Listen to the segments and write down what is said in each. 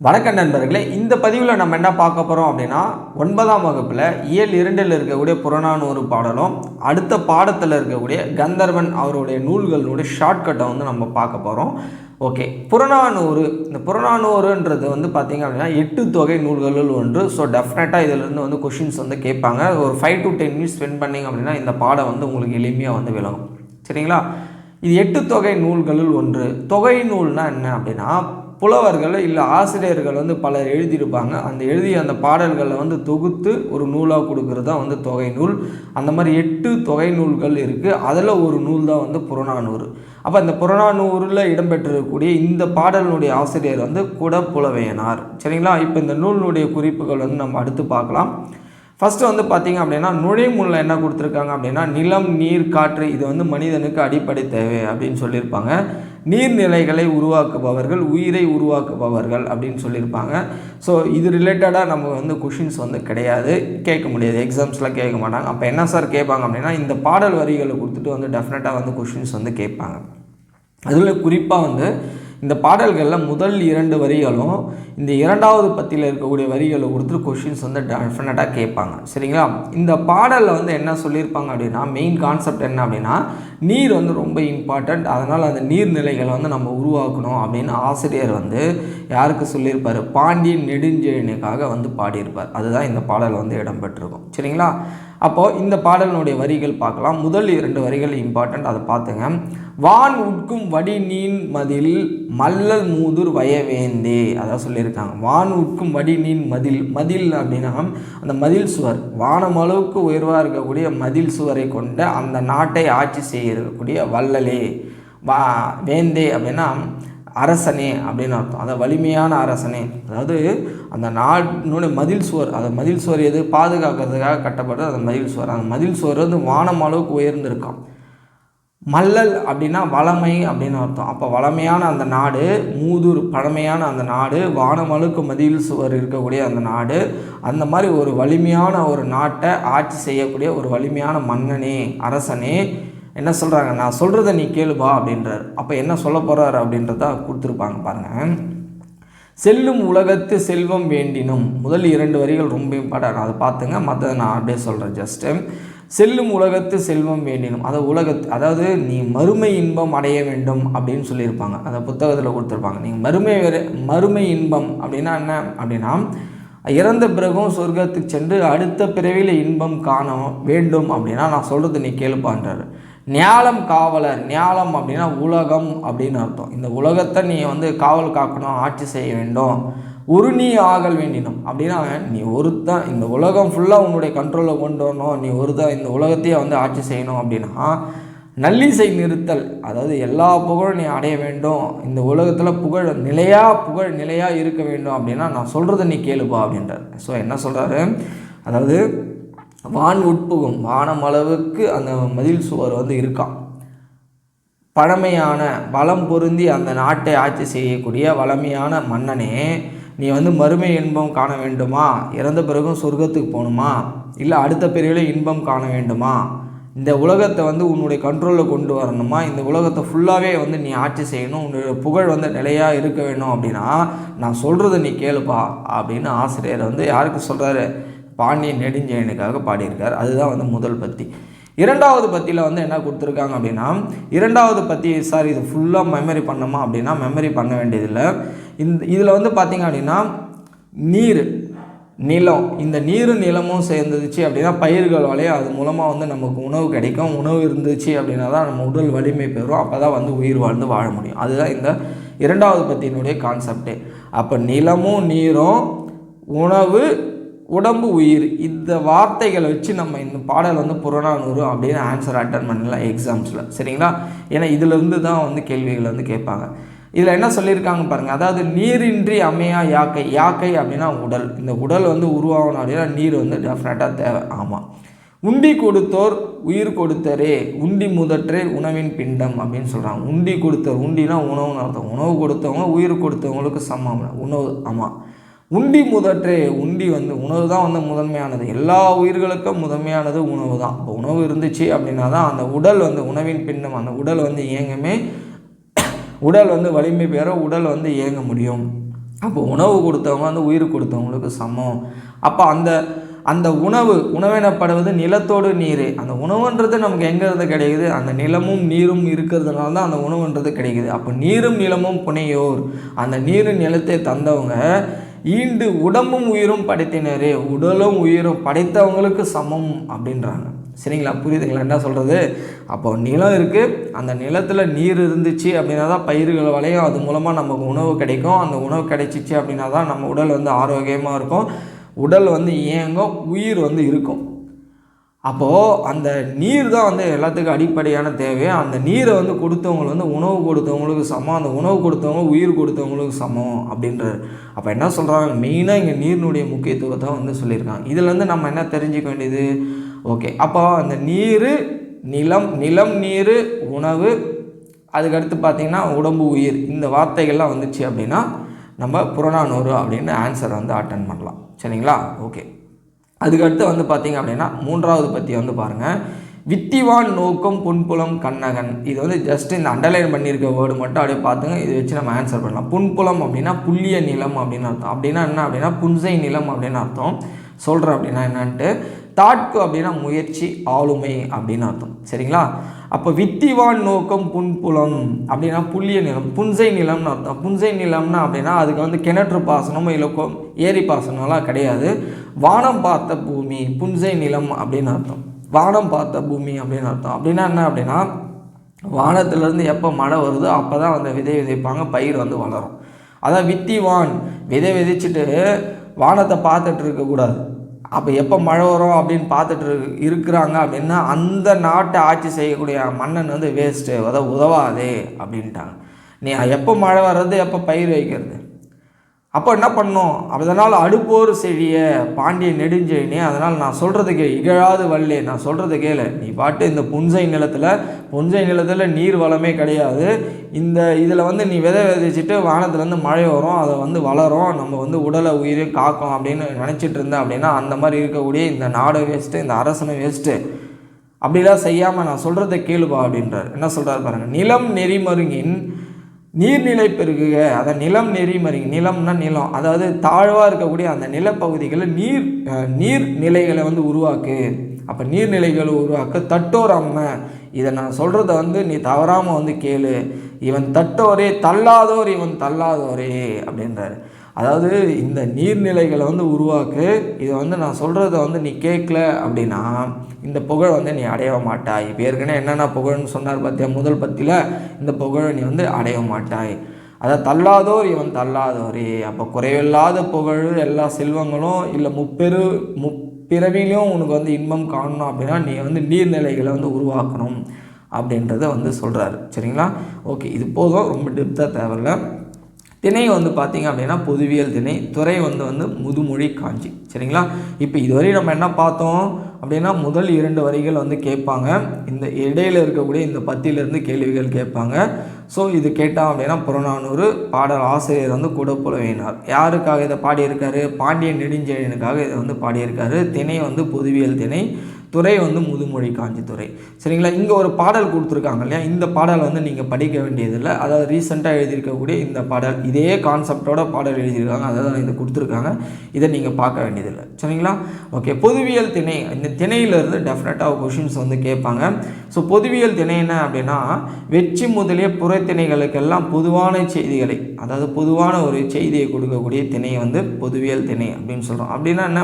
வணக்கம் நண்பர்களே இந்த பதிவில் நம்ம என்ன பார்க்க போகிறோம் அப்படின்னா ஒன்பதாம் வகுப்பில் இயல் இரண்டில் இருக்கக்கூடிய புறநானூறு பாடலும் அடுத்த பாடத்தில் இருக்கக்கூடிய கந்தர்வன் அவருடைய நூல்களுடைய ஷார்ட்கட்டை வந்து நம்ம பார்க்க போகிறோம் ஓகே புறநானூறு இந்த புறநானூறுன்றது வந்து பார்த்திங்க அப்படின்னா எட்டு தொகை நூல்களுள் ஒன்று. ஸோ டெஃபினட்டாக இதிலிருந்து வந்து கொஷின்ஸ் வந்து கேட்பாங்க. ஒரு five to ten minutes spend பண்ணிங்க அப்படின்னா இந்த பாடம் வந்து உங்களுக்கு எளிமையாக வந்து விளங்கும். சரிங்களா? இது எட்டு தொகை நூல்களுள் ஒன்று. தொகை நூல்னால் என்ன அப்படின்னா புலவர்கள் இல்லை ஆசிரியர்கள் வந்து பலர் எழுதியிருப்பாங்க. அந்த எழுதிய அந்த பாடல்களை வந்து தொகுத்து ஒரு நூலாக கொடுக்கறது தான் வந்து தொகை நூல். அந்த மாதிரி எட்டு தொகை நூல்கள் இருக்குது அதில் ஒரு நூல் தான் வந்து புறநானூறு. அப்போ இந்த புறநானூரில் இடம்பெற்றிருக்கக்கூடிய இந்த பாடலினுடைய ஆசிரியர் வந்து குடப்புலவையனார். சரிங்களா? இப்போ இந்த நூலினுடைய குறிப்புகள் வந்து நம்ம அடுத்து பார்க்கலாம். ஃபஸ்ட்டு வந்து பார்த்திங்க அப்படின்னா நுழைமுள்ள என்ன கொடுத்துருக்காங்க அப்படின்னா நிலம் நீர் காற்று இது வந்து மனிதனுக்கு அடிப்படை தேவை அப்படின்னு சொல்லியிருப்பாங்க. நீர்நிலைகளை உருவாக்குபவர்கள் உயிரை உருவாக்குபவர்கள் அப்படின்னு சொல்லியிருப்பாங்க. ஸோ இது ரிலேட்டடாக நம்ம வந்து கொஷின்ஸ் வந்து கிடையாது. கேட்க முடியாது. எக்ஸாம்ஸில் கேட்க மாட்டாங்க. அப்போ என்ன சார் கேட்பாங்க அப்படின்னா இந்த பாடல் வரிகளை கொடுத்துட்டு வந்து டெஃபினட்டாக வந்து கொஷின்ஸ் வந்து கேட்பாங்க. அதில் குறிப்பாக வந்து இந்த பாடல்களில் முதல் இரண்டு வரிகளும் இந்த இரண்டாவது பத்தியில் இருக்கக்கூடிய வரிகளை கொடுத்துட்டு கொஷின்ஸ் வந்து டெஃபினட்டாக கேட்பாங்க. சரிங்களா? இந்த பாடலில் வந்து என்ன சொல்லியிருப்பாங்க அப்படின்னா மெயின் கான்செப்ட் என்ன அப்படின்னா நீர் வந்து ரொம்ப இம்பார்ட்டண்ட் அதனால் அந்த நீர்நிலைகளை வந்து நம்ம உருவாக்கணும் அப்படின்னு ஆசிரியர் வந்து யாருக்கு சொல்லியிருப்பார்? பாண்டியன் நெடுஞ்செழியனுக்காக வந்து பாடியிருப்பார். அதுதான் இந்த பாடல் வந்து இடம்பெற்றிருக்கும். சரிங்களா? அப்போது இந்த பாடலினுடைய வரிகள் பார்க்கலாம். முதல் இரண்டு வரிகள் இம்பார்ட்டண்ட் அதை பார்த்துங்க. வான் உட்கும் வடி நீன் மதில் மல்லல் மூதுர் வயவேந்தே. அதான் சொல்லியிருக்காங்க. வான் உட்கும் வடி நீன் மதில் மதில் அப்படின்னா அந்த மதில் சுவர். வானம் அளவுக்கு உயர்வாக இருக்கக்கூடிய மதில் சுவரை கொண்ட அந்த நாட்டை ஆட்சி செய்யக்கூடிய வள்ளலே. வா வேந்தே அப்படின்னா அரசனே அப்படின்னு அர்த்தம். அதை வலிமையான அரசனே. அதாவது அந்த நாட்டினுடைய மதில் சுவர் அந்த மதில் சுவர் எது? பாதுகாக்கிறதுக்காக கட்டப்பட்டது அந்த மதில் சுவர். அந்த மதில் சுவர் வந்து வானம் அளவுக்கு உயர்ந்திருக்கான் மல்லல் அப்படின்னா வளமை அப்படின்னு அர்த்தம். அப்போ வளமையான அந்த நாடு மூதூர் பழமையான அந்த நாடு வானமலுக்கு மதில் சுவர் இருக்கக்கூடிய அந்த நாடு அந்த மாதிரி ஒரு வலிமையான ஒரு நாட்டை ஆட்சி செய்யக்கூடிய ஒரு வலிமையான மன்னனே அரசனே என்ன சொல்கிறாங்க நான் சொல்கிறத நீ கேளுபா அப்படின்றார். அப்போ என்ன சொல்ல போகிறார் அப்படின்றத கொடுத்துருப்பாங்க பாருங்கள் செல்லும் உலகத்து செல்வம் வேண்டினும். முதல் இரண்டு வரிகள் ரொம்ப இம்பார்ட்டன் அதை பார்த்துங்க. மற்றதை நான் அப்படியே சொல்கிறேன் ஜஸ்ட்டு செல்லும் உலகத்து செல்வம் வேண்டினும். அதை உலகத்து அதாவது நீ மறுமை இன்பம் அடைய வேண்டும் அப்படின்னு சொல்லியிருப்பாங்க. அந்த புத்தகத்தில் கொடுத்துருப்பாங்க. நீங்கள் மறுமை மறுமை இன்பம் அப்படின்னா என்ன அப்படின்னா இறந்த பிறகும் சொர்க்கத்துக்கு சென்று அடுத்த பிறவியில் இன்பம் காண வேண்டும் அப்படின்னா நான் சொல்கிறது நீ கேளுப்பான்றாரு ஞாலம் காவலர் ஞாலம் அப்படின்னா உலகம் அப்படின்னு அர்த்தம். இந்த உலகத்தை நீ வந்து காவல் காக்கணும் ஆட்சி செய்ய வேண்டும். ஒரு நீ ஆகல் வேண்டினம் அப்படின்னா நீ ஒருத்தன் இந்த உலகம் ஃபுல்லாக உன்னுடைய கண்ட்ரோலில் கொண்டு வரணும். நீ ஒருத்தன் இந்த உலகத்தையே வந்து ஆட்சி செய்யணும் அப்படின்னா நல்லிசை நிறுத்தல் அதாவது எல்லா புகழும் நீ அடைய வேண்டும். இந்த உலகத்தில் புகழ் நிலையாக புகழ் நிலையாக இருக்க வேண்டும் அப்படின்னா நான் சொல்கிறத நீ கேளுப்பா அப்படின்றார். ஸோ என்ன சொல்கிறாரு அதாவது வான் உட்புகும் வானம் அளவுக்கு அந்த மதில் சுவர் வந்து இருக்கான் பழமையான வளம் பொருந்தி அந்த நாட்டை ஆட்சி செய்யக்கூடிய வளமையான மன்னனே நீ வந்து மறுமை இன்பம் காண வேண்டுமா? இறந்த பிறகும் சொர்க்கத்துக்கு போகணுமா? இல்லை அடுத்த பிரிவில் இன்பம் காண வேண்டுமா? இந்த உலகத்தை வந்து உன்னுடைய கண்ட்ரோலில் கொண்டு வரணுமா? இந்த உலகத்தை ஃபுல்லாகவே வந்து நீ ஆட்சி செய்யணும். உன்னுடைய புகழ் வந்து நிலையாக இருக்க வேணும் அப்படின்னா நான் சொல்கிறத நீ கேளுப்பா அப்படின்னு ஆசிரியர் வந்து யாருக்கு சொல்கிறாரு பாண்டியன் நெடுஞ்செயனுக்காக பாடியிருக்கார். அதுதான் வந்து முதல் பத்தி. இரண்டாவது பத்தியில் வந்து என்ன கொடுத்துருக்காங்க அப்படின்னா இரண்டாவது பத்தி சார் இது ஃபுல்லாக மெமரி பண்ணோமா அப்படின்னா மெமரி பண்ண வேண்டியதில்லை. இந்த இதில் வந்து பார்த்திங்க அப்படின்னா நீர் நிலம். இந்த நீரும் நிலமும் சேர்ந்துச்சு அப்படின்னா பயிர்கள் வளையும் அது மூலமாக வந்து நமக்கு உணவு கிடைக்கும். உணவு இருந்துச்சு அப்படின்னா தான் நம்ம உடல் வலிமை பெறும். அப்போ தான் வந்து உயிர் வாழ்ந்து வாழ முடியும். அதுதான் இந்த இரண்டாவது பத்தியினுடைய கான்செப்டே அப்போ நிலமும் நீரும் உணவு உடம்பு உயிர் இந்த வார்த்தைகளை வச்சு நம்ம இந்த பாடல் வந்து புறநானூறு அப்படின்னு ஆன்சர் அட்டன் பண்ணலாம் எக்ஸாம்ஸில் சரிங்களா? ஏன்னா இதிலிருந்து தான் வந்து கேள்விகள் வந்து கேட்பாங்க. இதில் என்ன சொல்லியிருக்காங்க பாருங்கள் அதாவது நீரின்றி அமையா யாக்கை? யாக்கை அப்படின்னா உடல். இந்த உடல் வந்து உருவாகணும் அப்படின்னா நீர் வந்து டெஃபினட்டாக தேவை. ஆமாம் உண்டி கொடுத்தோர் உயிர் கொடுத்தரே உண்டி முதற்றே உணவின் பிண்டம் அப்படின்னு சொல்கிறாங்க உண்டி கொடுத்தோர் உண்டினா உணவுன்னு அர்த்தம். உணவு கொடுத்தவங்க உயிர் கொடுத்தவங்களுக்கு சமம். உணவு ஆமாம் உண்டி முதற்றே உண்டி வந்து உணவு தான் வந்து முதன்மையானது. எல்லா உயிர்களுக்கும் முதன்மையானது உணவு தான் இப்போ உணவு இருந்துச்சு அப்படின்னா தான் அந்த உடல் வந்து உணவின் பின்னம் அந்த உடல் வந்து இயங்குமே. உடல் வந்து வலிமை பெற உடல் வந்து இயங்க முடியும். அப்போ உணவு கொடுத்தவங்க வந்து உயிர் கொடுத்தவங்களுக்கு சமம். அப்போ அந்த அந்த உணவு உணவெனப்படுவது நிலத்தோடு நீர். அந்த உணவுன்றது நமக்கு எங்கேருந்து கிடைக்குது? அந்த நிலமும் நீரும் இருக்கிறதுனால தான் அந்த உணவுன்றது கிடைக்குது. அப்போ நீரும் நிலமும் புனையோர். அந்த நீரும் நிலத்தை தந்தவங்க ஈண்டு உடம்பும் உயிரும் படைத்தினரே உடலும் உயிரும் படைத்தவங்களுக்கு சமம் அப்படின்றாங்க. சரிங்களா? புரியுதுங்களா? என்ன சொல்கிறது அப்போ நிலம் இருக்குது அந்த நிலத்தில் நீர் இருந்துச்சு அப்படின்னா தான் பயிர்கள் விளையும். அது மூலமாக நமக்கு உணவு கிடைக்கும். அந்த உணவு கிடைச்சிச்சு அப்படின்னா தான் நம்ம உடல் வந்து ஆரோக்கியமாக இருக்கும். உடல் வந்து இயங்கும். உயிர் வந்து இருக்கும். அப்போது அந்த நீர் தான் வந்து எல்லாத்துக்கும் அடிப்படையான தேவை. அந்த நீரை வந்து கொடுத்தவங்களை வந்து உணவு கொடுத்தவங்களுக்கு சமம். அந்த உணவு கொடுத்தவங்க உயிர் கொடுத்தவங்களுக்கு சமம் அப்படின்றாரு. அப்போ என்ன சொல்கிறாங்க மெயினாக இங்கே நீரினுடைய முக்கியத்துவத்தை வந்து சொல்லியிருக்காங்க. இதுலேருந்து நம்ம என்ன தெரிஞ்சுக்க வேண்டியது? ஓகே. அப்போ அந்த நீர் நிலம் நிலம் நீர் உணவு அதுக்கடுத்து பார்த்திங்கன்னா உடம்பு உயிர் இந்த வார்த்தைகள்லாம் வந்துச்சு அப்படின்னா நம்ம புறநானூறு அப்படின்னு ஆன்சர் வந்து அட்டன் பண்ணலாம். சரிங்களா? ஓகே. அதுக்கடுத்து வந்து பார்த்திங்க அப்படின்னா மூன்றாவது பற்றி வந்து பாருங்கள் வித்திவான் நோக்கம் புன்புலம் கண்ணகன். இது வந்து ஜஸ்ட் இந்த அண்டர்லைன் பண்ணியிருக்க வேர்டு மட்டும் அப்படியே பார்த்துங்க. இதை வச்சு நம்ம ஆன்சர் பண்ணலாம். புன்புலம் அப்படின்னா புள்ளிய நிலம் அப்படின்னு அர்த்தம். அப்படின்னா என்ன அப்படின்னா புன்சை நிலம் அப்படின்னு அர்த்தம். சொல்கிறேன் அப்படின்னா என்னன்ட்டு. தாட்கு அப்படின்னா முயற்சி ஆளுமை அப்படின்னு அர்த்தம். சரிங்களா? அப்போ வித்திவான் நோக்கம் புன்புலம் அப்படின்னா புள்ளிய நிலம் புன்சை நிலம்னு அர்த்தம். புன்சை நிலம்னா அப்படின்னா அதுக்கு வந்து கிணற்று பாசனமோ இல்லை ஏரி பாசனம்லாம் கிடையாது. வானம் பார்த்த பூமி புன்சை நிலம் அப்படின்னு அர்த்தம். வானம் பார்த்த பூமி அப்படின்னு அர்த்தம். அப்படின்னா என்ன அப்படின்னா வானத்துலேருந்து எப்போ மழை வருதோ அப்போ தான் அந்த விதை விதைப்பாங்க பயிர் வந்து வளரும். அதான் வித்திவான். விதை விதைச்சிட்டு வானத்தை பார்த்துட்டு இருக்கக்கூடாது. அப்போ எப்போ மழை வரும் அப்படின்னு பார்த்துட்டு இருக்கிறாங்க அப்படின்னா அந்த நாட்டை ஆட்சி செய்யக்கூடிய மன்னன் வந்து வேஸ்ட்டு உத உதவாதே அப்படின்ட்டாங்க. நீ எப்போ மழை வர்றது எப்போ பயிர் வைக்கிறது? அப்போ என்ன பண்ணோம்? அதனால் அடுப்போர் செழிய பாண்டிய நெடுஞ்செழினே அதனால் நான் சொல்கிறதுக்கு இகழாது வல்லே நான் சொல்கிறது கேளு. நீ பாட்டு இந்த புன்சை நிலத்தில் புன்சை நிலத்தில் நீர் வளமே கிடையாது. இந்த இதில் வந்து நீ விதை விதைச்சிட்டு வானத்துலேருந்து மழை வரும் அதை வந்து வளரும் நம்ம வந்து உடலை உயிரையும் காக்கும் அப்படின்னு நினச்சிட்டு இருந்தேன் அப்படின்னா அந்த மாதிரி இருக்கக்கூடிய இந்த நாடு வேஸ்ட்டு இந்த அரசனை வேஸ்ட்டு அப்படிலாம் செய்யாமல் நான் சொல்கிறத கேளுப்பா அப்படின்றார். என்ன சொல்கிறார் பாருங்கள் நிலம் நெறிமருங்கின் நீர்நிலை பெருகுக. அதை நிலம் நெறிமறிங்க. நிலம்னா நிலம். அதாவது தாழ்வாக இருக்கக்கூடிய அந்த நிலப்பகுதிகளில் நீர் நீர் நிலைகளை வந்து உருவாக்கு. அப்போ நீர்நிலைகளை உருவாக்க தட்டோர் அம்மை. இதை நான் சொல்கிறத வந்து நீ தவறாமல் வந்து கேளு. இவன் தட்டோரே தள்ளாதோர் இவன் தள்ளாதோரே அப்படின்றாரு. அதாவது இந்த நீர்நிலைகளை வந்து உருவாக்கு இதை வந்து நான் சொல்கிறத வந்து நீ கேட்கல அப்படின்னா இந்த புகழ் வந்து நீ அடைய மாட்டாய். இப்போ ஏற்கனவே என்னென்ன புகழ்னு சொன்னார் பார்த்தியா முதல் பத்தியில் இந்த புகழை நீ வந்து அடைய மாட்டாய். அதை தள்ளாதோர் இவன் தள்ளாதோரே. அப்போ குறைவில்லாத புகழ் எல்லா செல்வங்களும் இல்லை முப்பெரு முப்பிறவிலையும் உனக்கு வந்து இன்பம் காணணும் அப்படின்னா நீ வந்து நீர்நிலைகளை வந்து உருவாக்கணும் அப்படின்றத வந்து சொல்கிறாரு சரிங்களா? ஓகே இது போதும். ரொம்ப டெப்த்தாக தேவையில்லை. திணை வந்து பார்த்திங்க அப்படின்னா பொதுவியல் திணை துறை வந்து வந்து முதுமொழி காஞ்சி. சரிங்களா? இப்போ இதுவரை நம்ம என்ன பார்த்தோம் அப்படின்னா முதல் இரண்டு வரிகள் வந்து கேட்பாங்க. இந்த இடையில் இருக்கக்கூடிய இந்த பத்தியிலேருந்து கேள்விகள் கேட்பாங்க. ஸோ இது கேட்டால் அப்படின்னா புறநானூறு பாடல் ஆசிரியர் வந்து கூட புலவினார். யாருக்காக இதை பாடியிருக்காரு? பாண்டியன் நெடுஞ்செழியனுக்காக இதை வந்து பாடியிருக்காரு. திணை வந்து பொதுவியல் திணை. துறை வந்து முதுமொழி காஞ்சி துறை. சரிங்களா? இங்கே ஒரு பாடல் கொடுத்துருக்காங்க இல்லையா? இந்த பாடல் வந்து நீங்கள் படிக்க வேண்டியதில்லை. அதாவது ரீசெண்டாக எழுதியிருக்கக்கூடிய இந்த பாடல் இதே கான்செப்டோட பாடல் எழுதியிருக்காங்க. அதாவது இதை கொடுத்துருக்காங்க. இதை நீங்கள் பார்க்க வேண்டியதில்லை. சரிங்களா? ஓகே பொதுவியல் திணை. இந்த திணையிலேருந்து டெஃபினட்டாக கொஷின்ஸ் வந்து கேட்பாங்க. ஸோ பொதுவியல் திணை என்ன அப்படின்னா வெற்றி முதலிய புறத்திணைகளுக்கெல்லாம் பொதுவான செய்திகளை அதாவது பொதுவான ஒரு செய்தியை கொடுக்கக்கூடிய திணை வந்து பொதுவியல் திணை அப்படின்னு சொல்கிறோம் அப்படின்னா என்ன?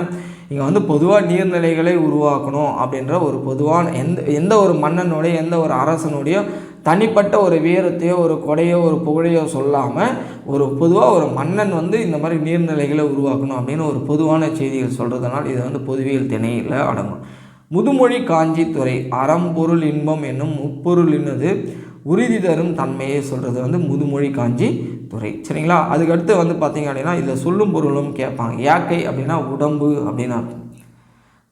இங்கே வந்து பொதுவாக நீர்நிலைகளை உருவாக்கணும் அப்படின்ற ஒரு பொதுவான எந்த எந்த ஒரு மன்னனுடைய எந்த ஒரு அரசனுடைய தனிப்பட்ட ஒரு வீரத்தையோ ஒரு கொடையோ ஒரு புகழையோ சொல்லாமல் ஒரு பொதுவாக ஒரு மன்னன் வந்து இந்த மாதிரி நீர்நிலைகளை உருவாக்கணும் அப்படின்னு ஒரு பொதுவான செய்திகள் சொல்கிறதுனால் இது வந்து பொதுவியல் திணையில் அடங்கும். முதுமொழி காஞ்சித்துறை அறம்பொருள் இன்பம் என்னும் முப்பொருள் என்னது? உறுதி தரும் தன்மையை சொல்கிறது வந்து முதுமொழி காஞ்சி துறை சரிங்களா? அதுக்கடுத்து வந்து பார்த்திங்க அப்படின்னா இதில் சொல்லும் பொருளும் கேட்பாங்க. யாக்கை அப்படின்னா உடம்பு அப்படின்னு அர்த்தம்.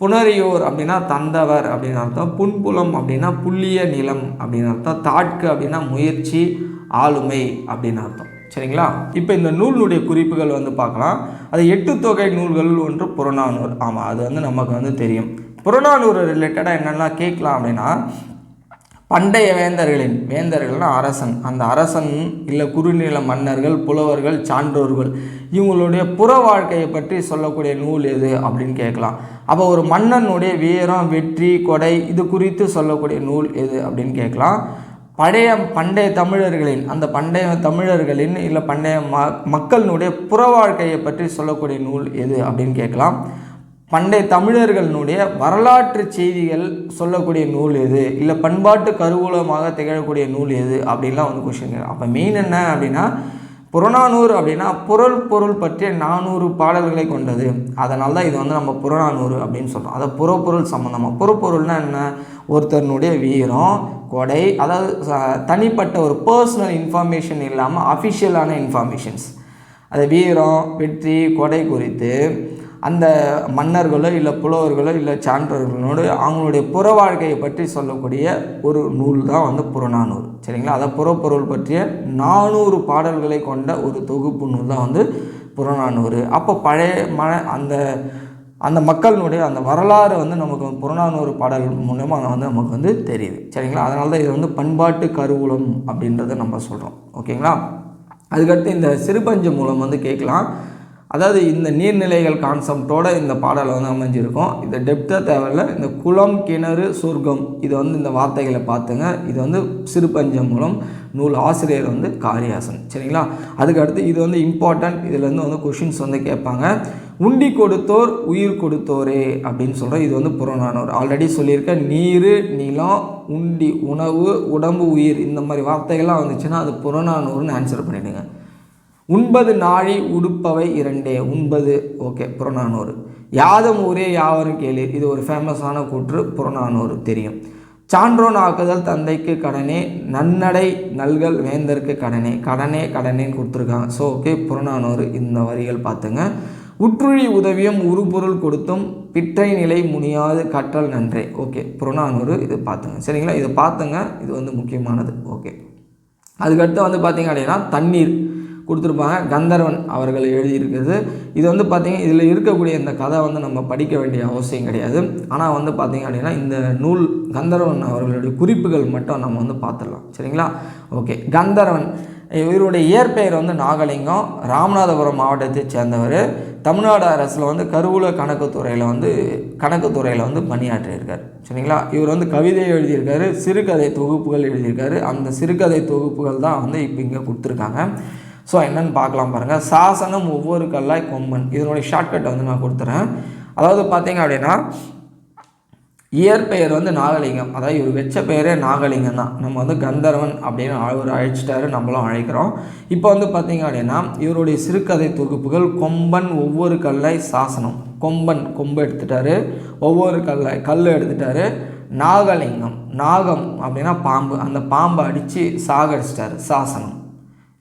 புனரியோர் அப்படின்னா தந்தவர் அப்படின்னு அர்த்தம். புன்புலம் அப்படின்னா புள்ளிய நிலம் அப்படின்னு அர்த்தம். தாட்கு அப்படின்னா முயற்சி ஆளுமை அப்படின்னு அர்த்தம். சரிங்களா? இப்போ இந்த நூலுடைய குறிப்புகள் வந்து பார்க்கலாம். அது எட்டு தொகை நூல்கள் ஒன்று புறநானூர் ஆமாம் அது வந்து நமக்கு வந்து தெரியும். புறநானூறு ரிலேட்டடாக என்னெல்லாம் கேட்கலாம் அப்படின்னா பண்டைய வேந்தர்களின் வேந்தர்கள்னா அரசன். அந்த அரசன் இல்லை குறுநில மன்னர்கள் புலவர்கள் சான்றோர்கள். இவங்களுடைய புற வாழ்க்கையை பற்றி சொல்லக்கூடிய நூல் எது அப்படின்னு கேட்கலாம். அப்போ ஒரு மன்னனுடைய வீரம் வெற்றி கொடை இது குறித்து சொல்லக்கூடிய நூல் எது அப்படின்னு கேட்கலாம். பழைய பண்டைய தமிழர்களின் அந்த பண்டைய தமிழர்களின் இல்லை பண்டைய ம மக்களினுடைய புற வாழ்க்கையை பற்றி சொல்லக்கூடிய நூல் எது அப்படின்னு கேட்கலாம். பண்டைய தமிழர்களினுடைய வரலாற்று செய்திகள் சொல்லக்கூடிய நூல் எது? இல்லை பண்பாட்டு கருவூலமாக திகழக்கூடிய நூல் எது? அப்படின்லாம் வந்து கொஷின் அப்போ மெயின் என்ன அப்படின்னா புறநானூறு அப்படின்னா புறல் பொருள் பற்றிய நானூறு பாடல்களை கொண்டது. அதனால தான் இது வந்து நம்ம புறநானூறு அப்படின்னு சொல்கிறோம் அதை புறப்பொருள் சம்மந்தமாக புறப்பொருள்னா என்ன? ஒருத்தருனுடைய வீரம் கொடை அதாவது தனிப்பட்ட ஒரு பர்சனல் இன்ஃபர்மேஷன் இல்லாமல் அஃபிஷியலான இன்ஃபர்மேஷன்ஸ் அது வீரம் வெற்றி கொடை குறித்து அந்த மன்னர்களோ இல்லை புலவர்களோ இல்லை சான்றோர்களோடு அவங்களுடைய புற வாழ்க்கையை பற்றி சொல்லக்கூடிய ஒரு நூல் தான் வந்து புறநானூறு. சரிங்களா? அதை புறப்பொருள் பற்றிய நானூறு பாடல்களை கொண்ட ஒரு தொகுப்பு நூல் தான் வந்து புறநானூறு. அப்போ பழைய ம அந்த அந்த மக்களினுடைய அந்த வரலாறு வந்து நமக்கு புறநானூறு பாடல் மூலமாக வந்து நமக்கு வந்து தெரியுது. சரிங்களா? அதனால தான் இது வந்து பண்பாட்டு கருவூலம் அப்படின்றத நம்ம சொல்கிறோம் ஓகேங்களா? அதுக்கடுத்து இந்த சிறுபஞ்சு மூலம் வந்து கேட்கலாம். அதாவது இந்த நீர்நிலைகள் கான்செப்டோட இந்த பாடல் வந்து அமைஞ்சிருக்கும். இந்த டெப்த்தாக தேவையில்ல. இந்த குளம் கிணறு சொர்க்கம் இது வந்து இந்த வார்த்தைகளை பார்த்துங்க. இது வந்து சிறுபஞ்சம் மூலம் நூல் ஆசிரியர் வந்து காரியாசன் சரிங்களா? அதுக்கடுத்து இது வந்து இம்பார்ட்டன்ட் இதுலேருந்து வந்து கொஷின்ஸ் வந்து கேட்பாங்க. உண்டி கொடுத்தோர் உயிர் கொடுத்தோரே அப்படின்னு சொல்கிறோம் இது வந்து புறநானூறு. ஆல்ரெடி சொல்லியிருக்கேன் நீர் நிலம் உண்டி உணவு உடம்பு உயிர் இந்த மாதிரி வார்த்தைகள்லாம் வந்துச்சுன்னா அது புறநானூறுன்னு ஆன்சர் பண்ணிவிடுங்க உண்பது நாழி உடுப்பவை இரண்டே. உண்பது ஓகே புறநானூறு. யாதம் ஊரே யாவரும் கேளீர் இது ஒரு ஃபேமஸான கூற்று புறநானூறு. தெரியும். சான்றோன் ஆக்குதல் தந்தைக்கு கடனே நன்னடை நல்கள் வேந்தருக்கு கடனே. கடனே கடனேன்னு கொடுத்துருக்காங்க. So okay Purananuru. இந்த வரிகள் பார்த்துங்க. உற்றுழி உதவியும் உருபொருள் கொடுத்தும் பிற்றை நிலை முனியாது கற்றல் நன்றே. ஓகே புறநானூறு. இது பார்த்துங்க. சரிங்களா? இது பார்த்துங்க. இது வந்து முக்கியமானது. ஓகே அதுக்கடுத்து வந்து பார்த்திங்க அப்படின்னா தண்ணீர். கொடுத்துருப்பாங்க. கந்தர்வன் அவர்கள் எழுதியிருக்கிறது. இது வந்து பார்த்திங்க இதில் இருக்கக்கூடிய இந்த கதை வந்து நம்ம படிக்க வேண்டிய அவசியம் கிடையாது. ஆனால் வந்து பார்த்திங்க அப்படின்னா இந்த நூல் கந்தர்வன் அவர்களுடைய குறிப்புகள் மட்டும் நம்ம வந்து பார்த்துடலாம். சரிங்களா? ஓகே. கந்தர்வன் இவருடைய இயற்பெயர் வந்து நாகலிங்கம். ராமநாதபுரம் மாவட்டத்தை சேர்ந்தவர். தமிழ்நாடு அரசில் வந்து கருவூல கணக்குத்துறையில் வந்து கணக்குத்துறையில் வந்து பணியாற்றியிருக்கார். சரிங்களா? இவர் வந்து கவிதை எழுதியிருக்காரு சிறுகதை தொகுப்புகள் எழுதியிருக்காரு. அந்த சிறுகதை தொகுப்புகள் தான் வந்து இப்போ இங்கே கொடுத்துருக்காங்க. ஸோ என்னன்னு பார்க்கலாம் பாருங்கள் சாசனம் ஒவ்வொரு கல்லாய் கொம்பன். இதனுடைய ஷார்ட்கட்டை வந்து நான் கொடுத்துறேன். அதாவது பார்த்தீங்க அப்படின்னா இயற்பெயர் வந்து நாகலிங்கம். அதாவது இவர் வச்ச பெயரே நாகலிங்கம் தான். நம்ம வந்து கந்தர்வன் அப்படின்னு அவர் அழைச்சிட்டாரு நம்மளும் அழைக்கிறோம். இப்போ வந்து பார்த்தீங்க அப்படின்னா இவருடைய சிறுகதை தொகுப்புகள் கொம்பன் ஒவ்வொரு கல்லாய் சாசனம். கொம்பன் கொம்பு எடுத்துட்டாரு. ஒவ்வொரு கல்லாய் கல் எடுத்துட்டாரு. நாகலிங்கம் நாகம் அப்படின்னா பாம்பு. அந்த பாம்பை அடித்து சாகடிச்சிட்டாரு சாசனம்.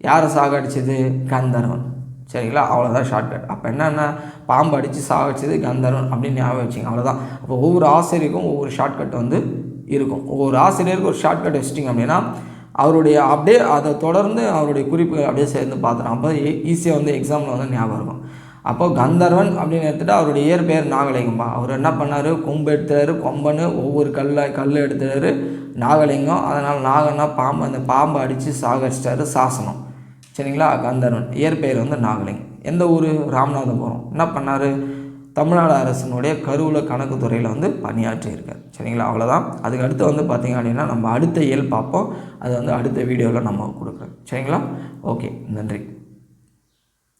யாரை சாகடிச்சது? கந்தர்வன். சரிங்களா? அவ்வளோதான் ஷார்ட்கட் அப்போ என்னென்ன பாம்பு அடித்து சாகடிச்சது கந்தர்வன் அப்படின்னு ஞாபகம் வச்சிங்க. அவ்வளோதான் அப்போ ஒவ்வொரு ஆசிரியருக்கும் ஒவ்வொரு ஷார்ட்கட் வந்து இருக்கும். ஒவ்வொரு ஆசிரியருக்கும் ஒரு ஷார்ட்கட் வச்சிட்டிங்க அப்படின்னா அவருடைய அப்படியே அதை தொடர்ந்து அவருடைய குறிப்புகள் அப்படியே சேர்ந்து பார்த்துறோம் அப்போ ஈஸியாக வந்து எக்ஸாமில் வந்து ஞாபகம் இருக்கும். அப்போ கந்தர்வன் அப்படின்னு எடுத்துகிட்டு அவருடைய இயற்பெயர் நாகலிங்கம்பா அவர் என்ன பண்ணார்? கொம்பு எடுத்துறாரு கொம்பனு ஒவ்வொரு கல்லை கல் எடுத்துறாரு நாகலிங்கம். அதனால் நாகன்னா பாம்பு அந்த பாம்பை அடித்து சாகடிச்சிட்டாரு சாசனம். சரிங்களா? கந்தர்வன். இயற்பெயர் வந்து நாகலிங். எந்த ஊர்? ராமநாதபுரம். என்ன பண்ணார்? தமிழ்நாடு அரசினுடைய கருவூல கணக்குத்துறையில் வந்து பணியாற்றியிருக்கார். சரிங்களா? அவ்வளோதான் அதுக்கு அடுத்து வந்து பார்த்திங்க அப்படின்னா நம்ம அடுத்த இயல் பார்ப்போம். அது வந்து அடுத்த வீடியோவில் நம்ம கொடுக்குறோம். சரிங்களா? ஓகே. நன்றி.